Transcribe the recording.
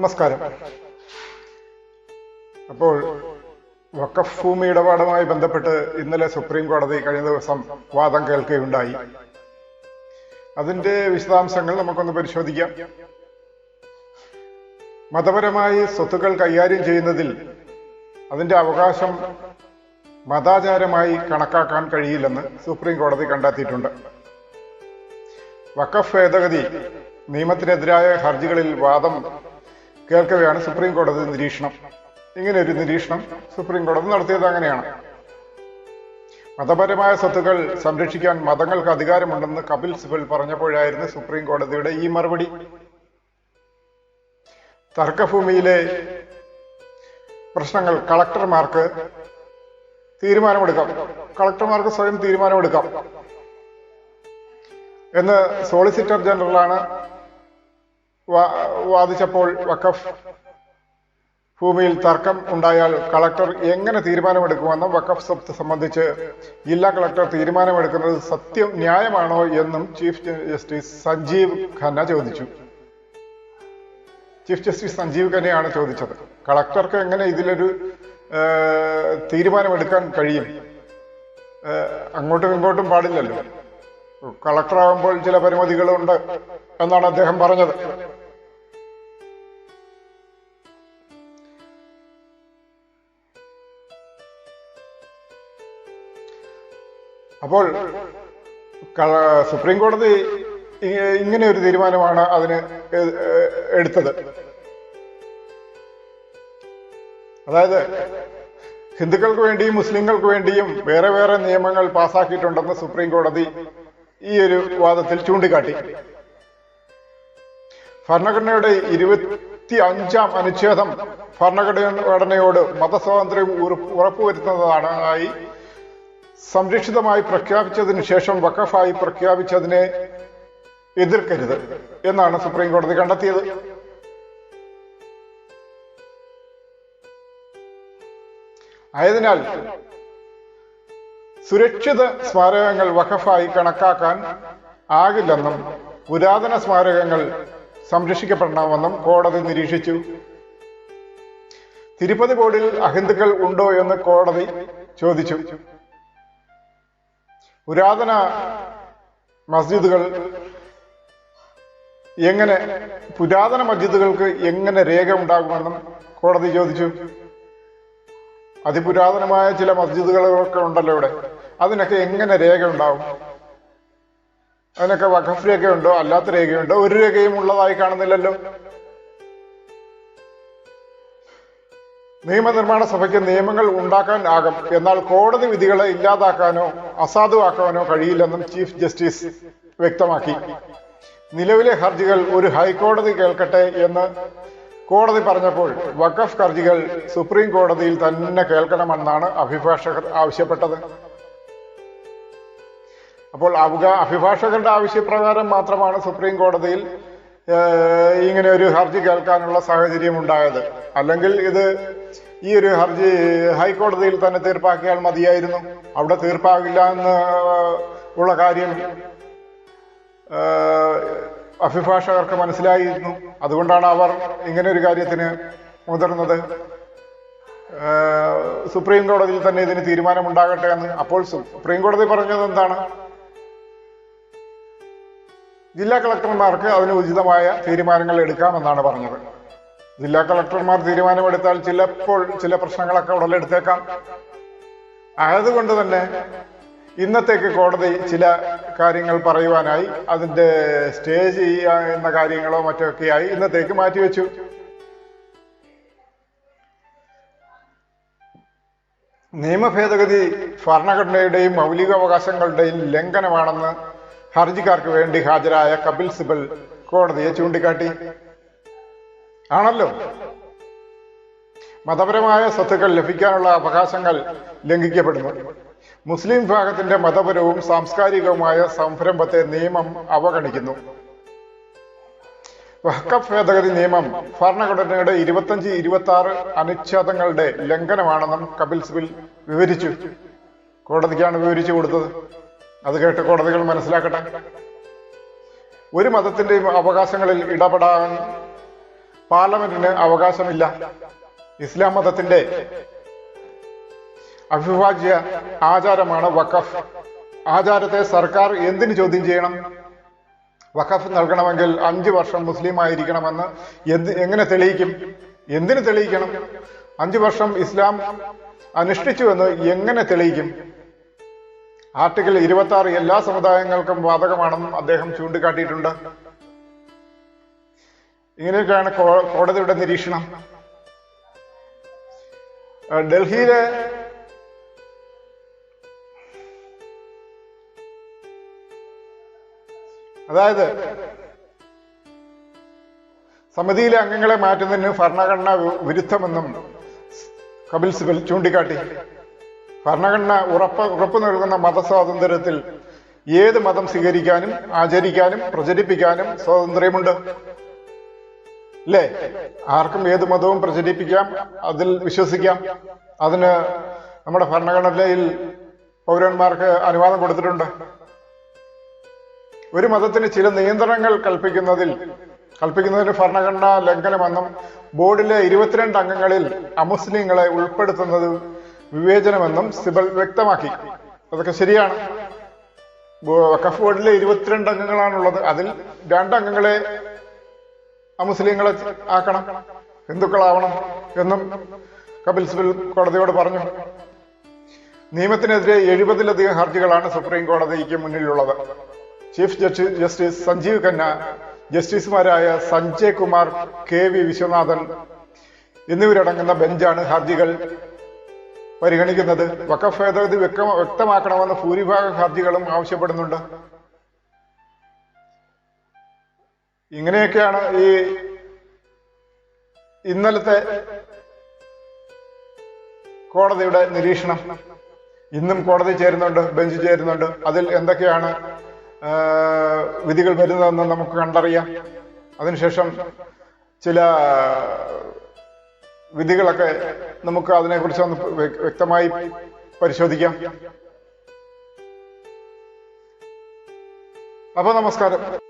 നമസ്കാരം. അപ്പോൾ വഖഫ് ഭൂമി ഇടപാടുമായി ബന്ധപ്പെട്ട് ഇന്നലെ സുപ്രീം കോടതി കഴിഞ്ഞ ദിവസം വാദം കേൾക്കുകയുണ്ടായി. അതിന്റെ വിശദാംശങ്ങൾ നമുക്കൊന്ന് പരിശോധിക്കാം. മതപരമായി സ്വത്തുക്കൾ കൈകാര്യം ചെയ്യുന്നതിൽ അതിന്റെ അവകാശം മതാചാരമായി കണക്കാക്കാൻ കഴിയില്ലെന്ന് സുപ്രീം കോടതി കണ്ടെത്തിയിട്ടുണ്ട്. വഖഫ് ഭേദഗതി നിയമത്തിനെതിരായ ഹർജികളിൽ വാദം കേൾക്കവെയാണ് സുപ്രീം കോടതി നിരീക്ഷണം. ഇങ്ങനെ ഒരു നിരീക്ഷണം സുപ്രീം കോടതി നടത്തിയത് അങ്ങനെയാണ്. മതപരമായ സ്വത്തുക്കൾ സംരക്ഷിക്കാൻ മതങ്ങൾക്ക് അധികാരമുണ്ടെന്ന് കപിൽ സിബൽ പറഞ്ഞപ്പോഴായിരുന്നു സുപ്രീം കോടതിയുടെ ഈ മറുപടി. തർക്കഭൂമിയിലെ പ്രശ്നങ്ങൾ കളക്ടർമാർക്ക് തീരുമാനമെടുക്കാം. കളക്ടർമാർക്ക് സ്വയം തീരുമാനമെടുക്കാം. എന്ന് സോളിസിറ്റർ ജനറലാണ് വാദിച്ചപ്പോൾ വഖഫ് ഭൂമിയിൽ തർക്കം ഉണ്ടായാൽ കളക്ടർ എങ്ങനെ തീരുമാനമെടുക്കുമെന്ന് വഖഫ് സ്വത്ത് സംബന്ധിച്ച് ജില്ലാ കളക്ടർ തീരുമാനമെടുക്കുന്നത് സത്യം ന്യായമാണോ എന്നും ചീഫ് ജസ്റ്റിസ് സഞ്ജീവ് ഖന്ന ചോദിച്ചു. ചീഫ് ജസ്റ്റിസ് സഞ്ജീവ് ഖന്നയാണ് ചോദിച്ചത്. കളക്ടർക്ക് എങ്ങനെ ഇതിലൊരു തീരുമാനമെടുക്കാൻ കഴിയും? അങ്ങോട്ടും ഇങ്ങോട്ടും പാടില്ലല്ലോ. കളക്ടറാകുമ്പോൾ ചില പരിമിതികളുണ്ട് എന്നാണ് അദ്ദേഹം പറഞ്ഞത്. അപ്പോൾ സുപ്രീം കോടതി ഇങ്ങനെ ഒരു തീരുമാനമാണ് അതിന് എടുത്തത്. അതായത് ഹിന്ദുക്കൾക്ക് വേണ്ടിയും മുസ്ലിങ്ങൾക്ക് വേണ്ടിയും വേറെ വേറെ നിയമങ്ങൾ പാസാക്കിയിട്ടുണ്ടെന്ന് സുപ്രീം കോടതി ഈ ഒരു വാദത്തിൽ ചൂണ്ടിക്കാട്ടി. ഭരണഘടനയുടെ ഇരുപത്തി അഞ്ചാം അനുച്ഛേദം ഭരണഘടനയോട് മതസ്വാതന്ത്ര്യം ഉറപ്പ് ഉറപ്പുവരുത്തുന്നതാണ് ആയി സംരക്ഷിതമായി പ്രഖ്യാപിച്ചതിന് ശേഷം വഖഫായി പ്രഖ്യാപിച്ചതിനെ എതിർക്കരുത് എന്നാണ് സുപ്രീം കോടതി കണ്ടെത്തിയത്. ആയതിനാൽ സുരക്ഷിത സ്മാരകങ്ങൾ വഖഫായി കണക്കാക്കാൻ ആകില്ലെന്നും പുരാതന സ്മാരകങ്ങൾ സംരക്ഷിക്കപ്പെടണമെന്നും കോടതി നിരീക്ഷിച്ചു. തിരുപ്പതി ബോർഡിൽ അഹിന്ദുക്കൾ ഉണ്ടോ എന്ന് കോടതി ചോദിച്ചു. പുരാതന മസ്ജിദുകൾ എങ്ങനെ പുരാതന മസ്ജിദുകൾക്ക് എങ്ങനെ രേഖ ഉണ്ടാകുമെന്നും കോടതി ചോദിച്ചു. അതിപുരാതനമായ ചില മസ്ജിദുകളൊക്കെ ഉണ്ടല്ലോ ഇവിടെ. അതിനൊക്കെ എങ്ങനെ രേഖ ഉണ്ടാവും? അതിനൊക്കെ വഖഫ് രേഖയുണ്ടോ? അല്ലാത്ത രേഖയുണ്ടോ? ഒരു രേഖയും ഉള്ളതായി കാണുന്നില്ലല്ലോ. നിയമനിർമ്മാണ സഭയ്ക്ക് നിയമങ്ങൾ ഉണ്ടാക്കാൻ ആകും. എന്നാൽ കോടതി വിധികളെ ഇല്ലാതാക്കാനോ അസാധുവാക്കാനോ കഴിയില്ലെന്നും ചീഫ് ജസ്റ്റിസ് വ്യക്തമാക്കി. നിലവിലെ ഹർജികൾ ഒരു ഹൈക്കോടതി കേൾക്കട്ടെ എന്ന് കോടതി പറഞ്ഞപ്പോൾ വഖഫ് ഹർജികൾ സുപ്രീം കോടതിയിൽ തന്നെ കേൾക്കണമെന്നാണ് അഭിഭാഷകർ ആവശ്യപ്പെട്ടത്. അപ്പോൾ അഭിഭാഷകരുടെ ആവശ്യപ്രകാരം മാത്രമാണ് സുപ്രീം കോടതിയിൽ ഇങ്ങനെ ഒരു ഹർജി കേൾക്കാനുള്ള സാഹചര്യം ഉണ്ടായത്. അല്ലെങ്കിൽ ഇത് ഈ ഒരു ഹർജി ഹൈക്കോടതിയിൽ തന്നെ തീർപ്പാക്കിയാൽ മതിയായിരുന്നു. അവിടെ തീർപ്പാകില്ല എന്ന് ഉള്ള കാര്യം അഭിഭാഷകർക്ക് മനസ്സിലായിരുന്നു. അതുകൊണ്ടാണ് അവർ ഇങ്ങനെ ഒരു കാര്യത്തിന് മുതിർന്നത്. സുപ്രീം കോടതിയിൽ തന്നെ ഇതിന് തീരുമാനമുണ്ടാകട്ടെ എന്ന്. അപ്പോൾ സുപ്രീം കോടതി പറഞ്ഞത് എന്താണ്? ജില്ലാ കളക്ടർമാർക്ക് അതിന് ഉചിതമായ തീരുമാനങ്ങൾ എടുക്കാമെന്നാണ് പറഞ്ഞത്. ജില്ലാ കളക്ടർമാർ തീരുമാനമെടുത്താൽ ചിലപ്പോൾ ചില പ്രശ്നങ്ങളൊക്കെ ഉടലെടുത്തേക്കാം. ആയതുകൊണ്ട് തന്നെ ഇന്നത്തേക്ക് കോടതി ചില കാര്യങ്ങൾ പറയുവാനായി അതിന്റെ സ്റ്റേ ചെയ്യുന്ന കാര്യങ്ങളോ മറ്റൊക്കെയായി ഇന്നത്തേക്ക് മാറ്റിവെച്ചു. നിയമ ഭേദഗതി ഭരണഘടനയുടെയും മൗലികാവകാശങ്ങളുടെയും ലംഘനമാണെന്ന് ഹർജിക്കാർക്ക് വേണ്ടി ഹാജരായ കപിൽ സിബൽ കോടതിയെ ചൂണ്ടിക്കാട്ടി. ആണല്ലോ? മതപരമായ സ്വത്തുക്കൾ ലഭിക്കാനുള്ള അവകാശങ്ങൾ ലംഘിക്കപ്പെടുന്നു. മുസ്ലിം വിഭാഗത്തിന്റെ മതപരവും സാംസ്കാരികവുമായ സംരംഭത്തെ നിയമം അവഗണിക്കുന്നു. വഖഫ് ഭേദഗതി നിയമം ഭരണഘടനയുടെ ഇരുപത്തഞ്ച് ഇരുപത്തി ആറ് അനുച്ഛേദങ്ങളുടെ ലംഘനമാണെന്നും കപിൽ സിബിൽ വിവരിച്ചു. കോടതിക്കാണ് വിവരിച്ചു കൊടുത്തത്. അത് കേട്ട് കോടതികൾ മനസ്സിലാക്കട്ടെ. ഒരു മതത്തിന്റെയും അവകാശങ്ങളിൽ ഇടപെടാൻ പാർലമെന്റിന് അവകാശമില്ല. ഇസ്ലാം മതത്തിന്റെ അവിഭാജ്യ ആചാരമാണ് വഖഫ്. ആചാരത്തെ സർക്കാർ എന്തിനു ചോദ്യം ചെയ്യണം? വഖഫ് നൽകണമെങ്കിൽ അഞ്ചു വർഷം മുസ്ലിം ആയിരിക്കണമെന്ന് എന്ത് എങ്ങനെ തെളിയിക്കും? എന്തിനു തെളിയിക്കണം? അഞ്ചു വർഷം ഇസ്ലാം അനുഷ്ഠിച്ചുവെന്ന് എങ്ങനെ തെളിയിക്കും? ആർട്ടിക്കിൾ ഇരുപത്തി ആറ് എല്ലാ സമുദായങ്ങൾക്കും ബാധകമാണെന്നും അദ്ദേഹം ചൂണ്ടിക്കാട്ടിയിട്ടുണ്ട്. ഇങ്ങനെയൊക്കെയാണ് കോടതിയുടെ നിരീക്ഷണം. ഡൽഹിയിലെ അതായത് സമിതിയിലെ അംഗങ്ങളെ മാറ്റുന്നതിന് ഭരണഘടന വിരുദ്ധമെന്നും കപിൽ സിബൽ ചൂണ്ടിക്കാട്ടി. ഭരണഘടന ഉറപ്പ് ഉറപ്പു നൽകുന്ന മതസ്വാതന്ത്ര്യത്തിൽ ഏത് മതം സ്വീകരിക്കാനും ആചരിക്കാനും പ്രചരിപ്പിക്കാനും സ്വാതന്ത്ര്യമുണ്ട്. അല്ലേ? ആർക്കും ഏത് മതവും പ്രചരിപ്പിക്കാം അതിൽ വിശ്വസിക്കാം. അതിന് നമ്മുടെ ഭരണഘടനയിൽ പൗരന്മാർക്ക് അനുവാദം കൊടുത്തിട്ടുണ്ട്. ഒരു മതത്തിന് ചില നിയന്ത്രണങ്ങൾ കൽപ്പിക്കുന്നതിൽ കൽപ്പിക്കുന്നതിന് ഭരണഘടനാ ലംഘനമെന്നും ബോർഡിലെ ഇരുപത്തിരണ്ട് അംഗങ്ങളിൽ അമുസ്ലിങ്ങളെ ഉൾപ്പെടുത്തുന്നത് വിവേചനമെന്നും സിബൽ വ്യക്തമാക്കി. അതൊക്കെ ശരിയാണ്. കഫ് ബോർഡിലെ ഇരുപത്തിരണ്ട് അംഗങ്ങളാണുള്ളത്. അതിൽ രണ്ടംഗങ്ങളെ അമുസ്ലിങ്ങളെ ആക്കണം. ഹിന്ദുക്കളാവണം എന്നും കപിൽ സിബൽ കോടതിയോട് പറഞ്ഞു. നിയമത്തിനെതിരെ എഴുപതിലധികം ഹർജികളാണ് സുപ്രീം കോടതിക്ക് മുന്നിലുള്ളത്. Chief justice justice Sanjiv Khanna ജസ്റ്റിസുമാരായ സഞ്ജയ് കുമാർ കെ വി വിശ്വനാഥൻ എന്നിവരടങ്ങുന്ന ബെഞ്ചാണ് ഹർജികൾ. പരിഗണിക്കുന്നത്. വഖഫ് ഭേദഗതി വ്യക്തമ- വ്യക്തമാക്കണമെന്ന് ഭൂരിഭാഗ ഹർജികളും ആവശ്യപ്പെടുന്നുണ്ട്. ഇങ്ങനെയൊക്കെയാണ് ഈ ഇന്നലത്തെ കോടതിയുടെ നിരീക്ഷണം. ഇന്നും കോടതി ചേരുന്നുണ്ട് ബെഞ്ച് ചേരുന്നുണ്ട്. അതിൽ എന്തൊക്കെയാണ് വിധികൾ വരുന്നതെന്ന് നമുക്ക് കണ്ടറിയാം. അതിനുശേഷം ചില വിധികളൊക്കെ നമുക്ക് അതിനെക്കുറിച്ച് ഒന്ന് വ്യക്തമായി പരിശോധിക്കാം. അപ്പൊ നമസ്കാരം.